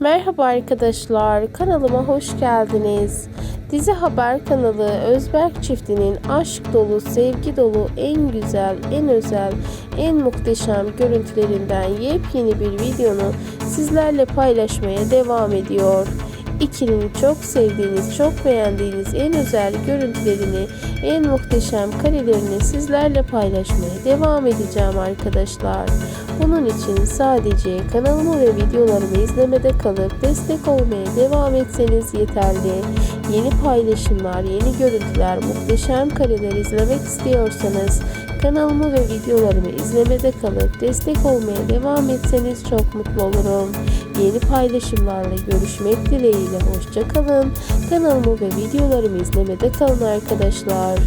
Merhaba arkadaşlar, kanalıma hoş geldiniz. Dizi Haber kanalı Özberk çiftinin aşk dolu, sevgi dolu, en güzel, en özel, en muhteşem görüntülerinden yepyeni bir videonu sizlerle paylaşmaya devam ediyor. İkilinin çok sevdiğiniz, çok beğendiğiniz en özel görüntülerini, en muhteşem karelerini sizlerle paylaşmaya devam edeceğim arkadaşlar. Bunun için sadece kanalımı ve videolarımı izlemede kalıp destek olmaya devam etseniz yeterli. Yeni paylaşımlar, yeni görüntüler, muhteşem kareler izlemek istiyorsanız kanalımı ve videolarımı izlemede kalıp destek olmaya devam etseniz çok mutlu olurum. Yeni paylaşımlarla görüşmek dileğiyle hoşça kalın. Kanalımı ve videolarımı izlemede kalın arkadaşlar.